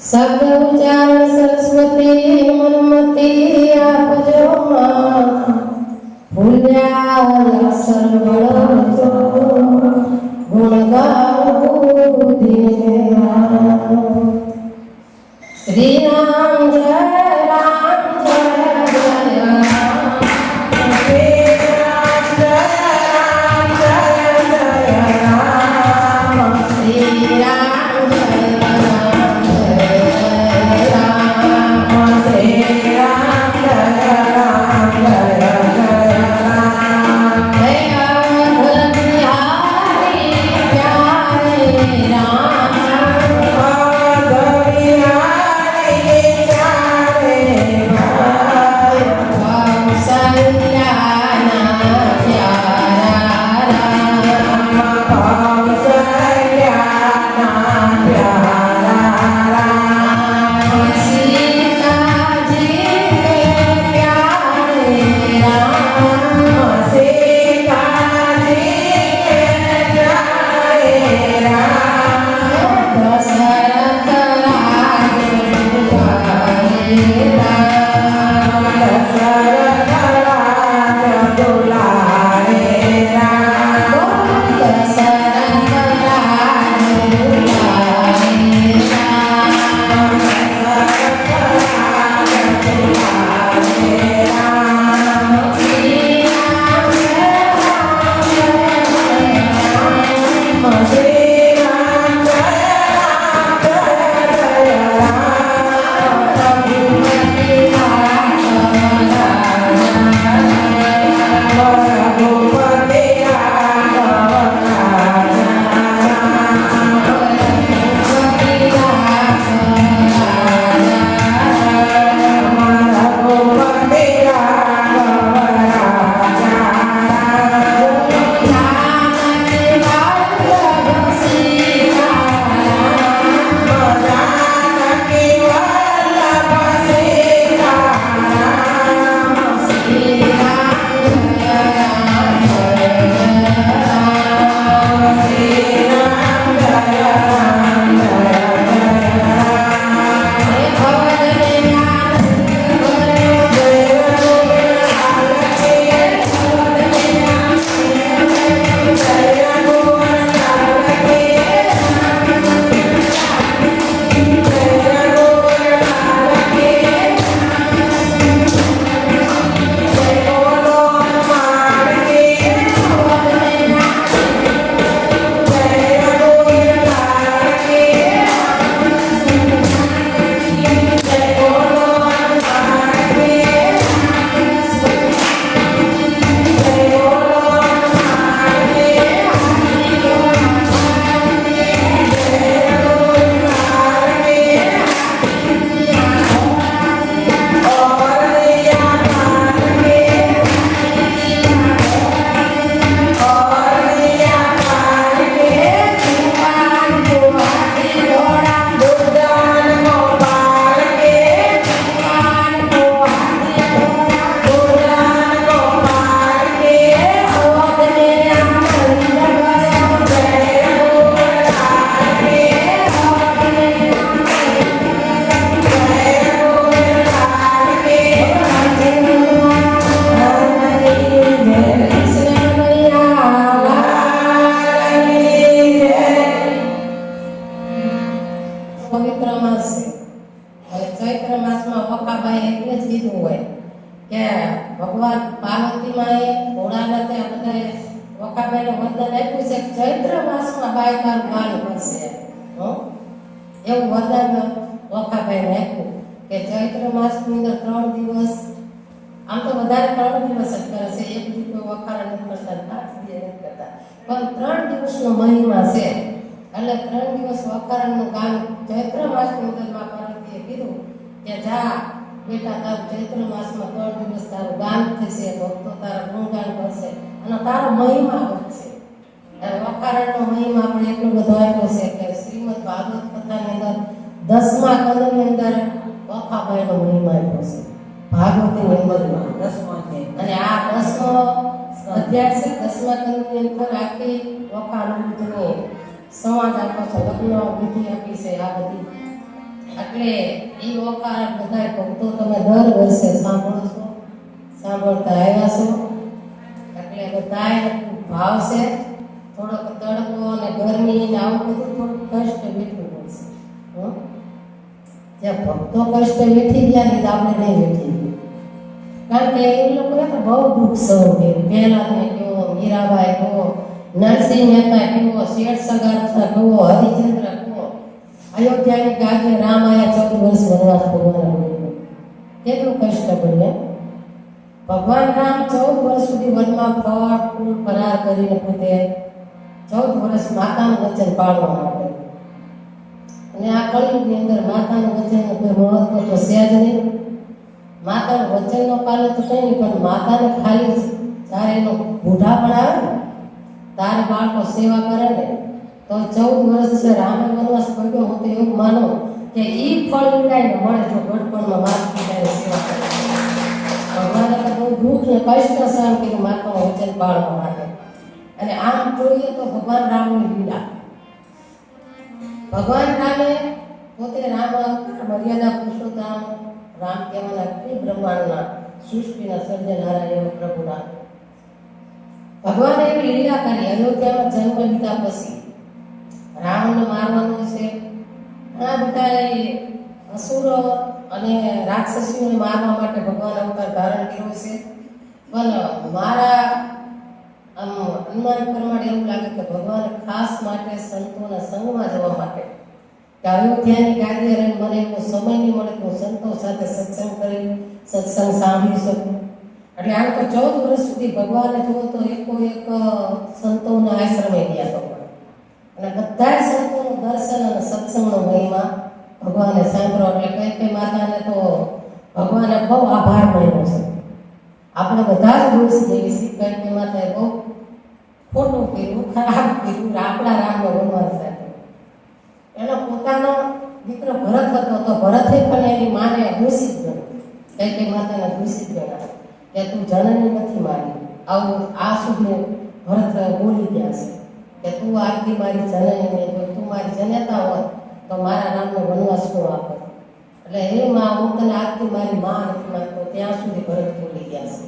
શબ્દ ઉચ્ચારણ સરસ્વતી મનમતી આપજો. ભૂલ્યા સરવળ જો ગુણ ગાવું બુદ્ધિને શ્રી રામ જય. વખાબાઈને વરદાન આપ્યું છે કે ચૈત્ર માસમાં બાઈ મારું કરશે હો એવું વરદાન વખાબાઈને આપ્યું કે ચૈત્ર માસની અંદર ત્રણ દિવસ આમ તો વધારે ત્રણ દિવસ જ કરે છે એક દિવસ નથી કરતા પાંચ દિવસ નથી કરતા પણ ત્રણ દિવસનો મહિમા છે એટલે ત્રણ દિવસ વખાણનું કામ ચૈત્ર માસની અંદરમાં પાર્વતીએ કીધું કે જા બેટા તારું ચૈત્ર માસમાં ત્રણ દિવસ તારું ગાન થશે ભક્તો તારા ગુણગાન કરશે અને તારો મહિમા વધશે. વખાણનો મહિમા આપણે એટલો બધો આપ્યો છે કે શ્રીમદ ભાગવત કથાની અંદર દસમા કંદની અંદર વખાબાઈનો મહિમા આપ્યો છે. ભાગવતીની અંદરમાં દસમા અને આ દસમો અધ્યાય છે દસમા કંદની અંદર આખી વખાણ સમાજ આપ્યો છે લગ્ન વિધિ આપી છે આ બધી. એટલે એ ઓકાર બધા ભક્તો તમે દર વર્ષે સાંભળો છો, સાંભળતા આવ્યા છો. એટલે બધાય ભાવ છે. થોડોક તડકો અને ગરમી ને આવું બધું થોડુંક કષ્ટ વેઠવું પડશે? જ્યાં ભક્તો કષ્ટ વેઠી ગયા ને આપણે નહીં વેઠી કારણ કે એ લોકો બહુ દુઃખ સહન કર્યું પહેલા તમે કહો મીરાબાઈ કહો નરસિંહ મહેતા કહો શેઠ સગાર કહો હરિચંદ્ર કહો અયોધ્યાની ગાજે રામ આયા ચૌદ વર્ષ વનવાસ ભગવાન કેટલું કષ્ટ બને ભગવાન રામ ચૌદ વર્ષ સુધી વનમાં ફળ, ફૂલ ફરાર કરીને પોતે ચૌદ વર્ષ માતાનું વચન પાળવા માટે. અને આ કળિયુગની અંદર માતાનું વચનનું કોઈ મહત્વ તો છે જ નહીં. માતાનું વચનનો પાલન તો કંઈ નહીં, પણ માતાને ખાલી જ્યારે એનો બુઢાપણ આવે ને તારે બાળકો સેવા કરે ને તો ચૌદ વર્ષ છે, રામે વનવાસ પડ્યો હું તો એવું માનો કે એ ફળ ઉડાઈને મળે જો ગઢપણમાં વાત પીડાય સેવા કરે તો બહુ દુઃખ ને કષ્ટ સહન કર્યું માતાનું વચન પાળવા માટે. અને આમ જોઈએ તો ભગવાન રામની લીલા. ભગવાન રામે પોતે રામ મર્યાદા પુરુષોત્તમ, રામ કહેવાના કે બ્રહ્માંડના સૃષ્ટિના સર્જનારા એવા પ્રભુના. ભગવાને એવી લીલા કરી, અયોધ્યામાં જન્મ લીધા પછી રાવણને મારવાનું છે. આ બધા અસુરો અને રાક્ષસીઓને મારવા માટે ભગવાન અવતાર ધારણ કર્યો છે. પણ મારા આમ અનુમાન પ્રમાણે એવું લાગે કે ભગવાન ખાસ માટે સંતોના સંગમાં જવા માટે. કે અયોધ્યાની કાર્ય મને એવો સમય નહીં મળે તો સંતો સાથે સત્સંગ કરી, સત્સંગ સાંભળી શકું. એટલે આમ તો ચૌદ વર્ષ સુધી ભગવાને જુઓ તો એકો એક સંતોના આશ્રમે ગયા ભગવાન અને બધા સંતોનું દર્શન અને સત્સંગનો મહિમા ભગવાને સાંભળો. એટલે કઈ કઈ માતાને તો ભગવાને બહુ આભાર માન્યો છે. આપણે બધા જ દોષ દેવી છીએ કઈ કઈ માતાએ બહુ ખોટું કર્યું, ખરાબ કર્યું આપણા રામનો વનવાસ રાખ્યો એનો પોતાનો દીકરો ભરત હતો તો ભરતે પણ એની માને દૂષિત ગણ્યો. કઈ કઈ માતાને દૂષિત ગણાય. કે તું જનની નથી મારી આવું આ સુધી ભરત બોલી ગયા છે. કે તું આરતી મારી જનની જો તું મારી જનેતા હોત તો મારા નામનો વનવાસ નો આપત એટલે હે માં, હું તને આરતી મારી, માં નથી માનતો ત્યાં સુધી ભરત બોલી ગયા છે.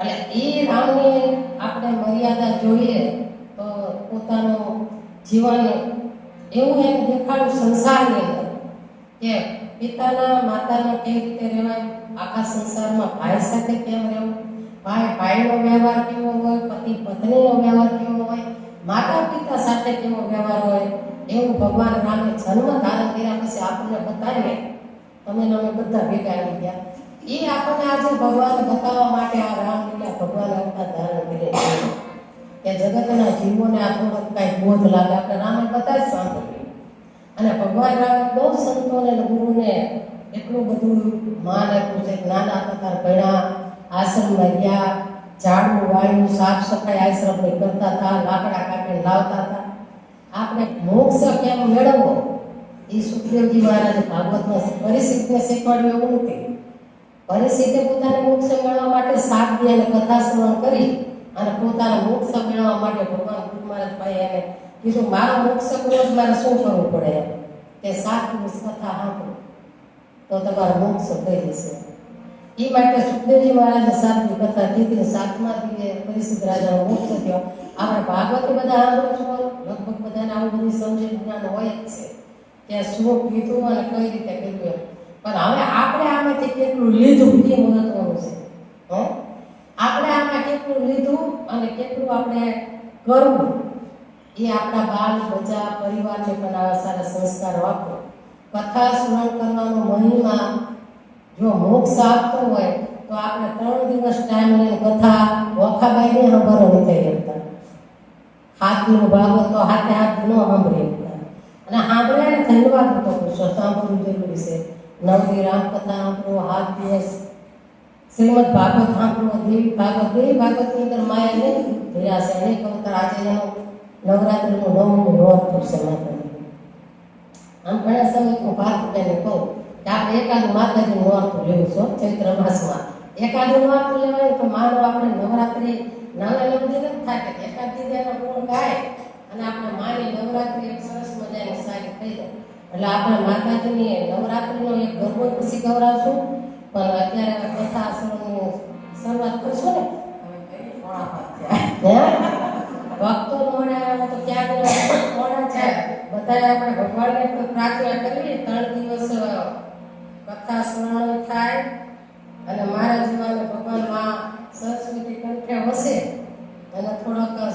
એટલે એ રામની આપણે મર્યાદા જોઈએ તો પોતાનું જીવન એવું એમ દેખાડ્યું સંસારની અંદર કે પિતાના માતાના કેવી રીતે રહેવાય, આખા સંસારમાં ભાઈ સાથે કેમ રહેવું? ભાઈ, ભાઈનો વ્યવહાર કેવો હોય, પતિ, પત્નીનો વ્યવહાર કેવો હોય માતા પિતા સાથે કેવો વ્યવહાર હોય એવું ભગવાન રામે જન્મ ધારણ કર્યા પછી આપણને બતાવીને તમે અમે બધા ભેગા આવી ગયા. એ આપણને આજે ભગવાન બતાવવા માટે આ રામલીલા ભગવાન અવતાર ધારણ કરે કે જગતના જીવોને આ થોડોક કાંઈ બોધ લાગે. આપણે રામે બધા જ સાંભળ્યું અને ભગવાન રામે બહુ સંતોને ગુરુને એટલું બધું માન આપ્યું છે. નાના આપતા ભણ્યા આશ્રમમાં ગયા ઝાડું વાળ્યું સાફ સફાઈ આશ્રમની કરતા હતા, લાકડા કાપીને લાવતા હતા. આપણે મોક્ષ કેમ મેળવવો એ સુખદેવજી મહારાજે ભાગવતમાં પરિસ્થિતિને શીખવાડ્યું એવું નથી. પરિસ્થિતિ પોતાને મોક્ષ મેળવવા માટે સાધ્ય અને કથા શ્રવણ કરી અને પોતાના મોક્ષ મેળવવા માટે ભગવાન ગુરુ મહારાજ ભાઈ એને કીધું, મારો મોક્ષ કરવો મારે શું કરવું પડે? કે સાત કથા સાંભળો. તો તમારો મોક્ષ થઈ જશે. એ માટે સુખદેવજી મહારાજે સાતમી કથા કીધી સાતમા દિવસે પરિસ્થિત રાજાનો મોક્ષ થયો. આપણે ભાગવત બધા સાંભળો છો લગભગ બધાને આવું બધી સમજે જ્ઞાન હોય જ છે. કે શું કીધું અને કઈ રીતે કીધું એમ. પણ હવે આપણે આમાંથી કેટલું લીધું એ મહત્વનું છે. હે? આપણે આમાં કેટલું લીધું અને કેટલું આપણે કરવું એ આપણા બાળ બચા પરિવારને પણ આવા સારા સંસ્કાર આપો કથા, સ્મરણ કરવાનો મહિમા જો મોક્ષ આપતો હોય, તો આપણે ત્રણ દિવસ ટાઈમ લઈને કથા વખાબાઈને સાંભળો થઈ શકતા. હાથનું ભાગવત તો હાથે હાથ ન સાંભળી અને સાંભળે ને ધન્યવાદ તો પૂછો સાંભળવું જરૂરી છે? નવમી રામકથા સાંભળો હાથ દિવસ શ્રીમદ ભાગવત સાંભળો, દેવી ભાગવત, દેવી ભાગવતની અંદર માયા નહીં ભર્યા છે. અનેક અવતાર આજે નવરાત્રિનું નવમું કરશે માતાજી. આમ ઘણા સમય હું ભાગ તેને કહું. આપણે એકાદું માતાજીનું નોરતું લેવું છો, ચૈત્ર માસમાં. એકાદું નોરતું લેવાય તો માનો આપણે નવરાત્રિ નાના લગ્ન જ થાય એકાદ દીદી એનો ગુણ ગાય અને આપણે માની નવરાત્રિ એક સરસ મજાની સારી થઈ જાય. એટલે આપણે માતાજીની નવરાત્રિનો એક ગરબો પછી ગવડાવશું પણ અત્યારે કથા આશ્રમની શરૂઆત કરશું ને? ભક્તો મોડા તો ક્યાં મોડા છે બધા આપણે ભગવાનને પ્રાર્થના કરવી ત્રણ દિવસ કથા સ્મરણ થાય અને મારા જીવનને ભગવાનમાં સરસ્વતી કંઠે વસે અને થોડોક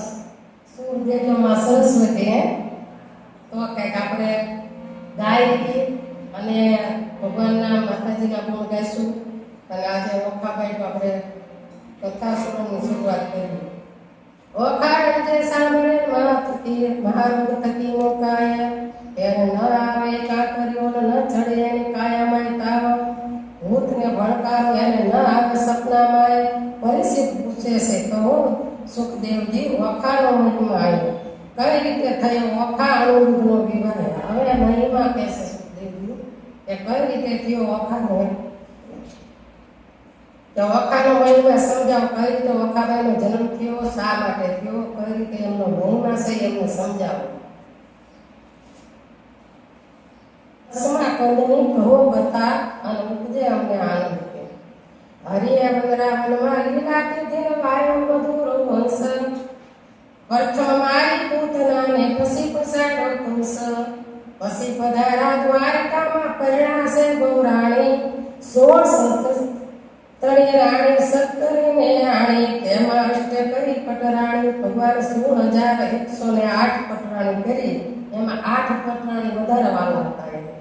સૂર દેજોમાં સરસ્વતી હે તો કંઈક આપણે ગાય અને ભગવાનના માતાજીના ગુણ ગાઈશું અને આજે ઓખાભાઈ તો આપણે કથા શ્રવણની શરૂઆત કરી ઓખાડ જે સાંભળે માતથી મહારોગ થકી મુકાય એને ન આવે કાકરીઓ ન ચડે એની કાયામાં તાવ ભૂતને ભણકારો એને ન આવે સપનામાં પરિસ્થિત પૂછે છે કહો સુખદેવજી વખાનો મહિમા આવ્યો કઈ રીતે થયો વખા અનુરુદ્ધનો વિવાહ હવે મહિમા કહેશે સુખદેવજી એ કઈ રીતે થયો વખાનો તો વખાનો મહિમા સમજાવો કઈ રીતે વખાબાઈનો જન્મ થયો, શા માટે થયો, કઈ રીતે એમનો મહિમા છે એમને સમજાવો. સમાકંદની કહો બતા અને ઉપજે અમને આનંદ કે હરિએ વનરાવનમાં લીલા તીર્થે વાયો મધુર હંસન. પ્રથમ મારી પૂતના ને પછી પસાડો કંસ. પછી પધારા દ્વારકામાં પરણાશે ગૌરાણી. સોળ સંત તણી રાણી સત્તરીને રાણી તેમાં અષ્ટકરી પટરાણી ભગવાન સોળ હજાર એકસો ને આઠ પટરાણી કરી, એમાં આઠ પટરાણી વધારે વાળો હતા એને.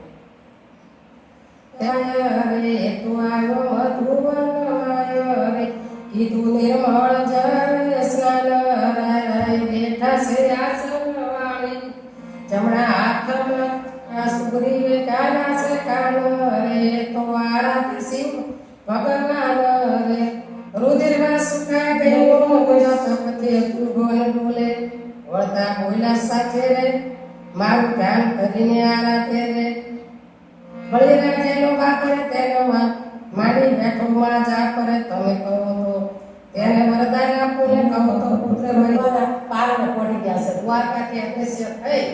રે તું આવ્યો મધુવન રે છે આસન વાળી જમણા હાથમાં સુગ્રીવે કાના છે કાન રે તો શિવ ભગવાન રે રુધિરમાં સુકાય ગયો બોલ્યો તો બોલ બોલે, વળતા બોલ્યા સાથે રે, મારું ધ્યાન કરીને આરાધે રે. બળીરાજ જેનો બા કરે તેનો માં મારી બેઠો કરે તમે કહો તો. તેને વરદાન આપું ને કહો તો પુત્ર પડી ગયા છે. દ્વારકાથી અગ્રેસર થઈ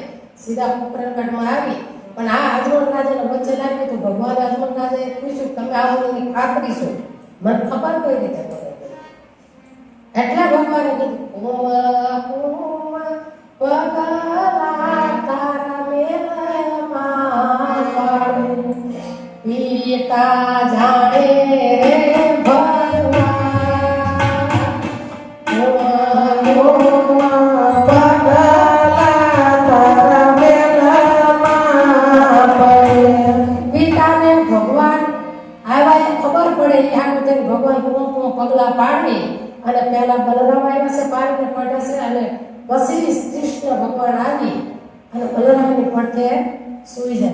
સીધા પુત્રગઢમાં આવી પણ આ રાજાને વચ્ચે લાગ્યું તો ભગવાન અજમલ રાજાએ પૂછ્યું, તમે આવવાની ખાતરી છો? મને ખબર કોઈ રીતે પડે. એટલે ભગવાને કીધું ઓમ પગલા તારા મેલમાં પાડું, પીતા જાણે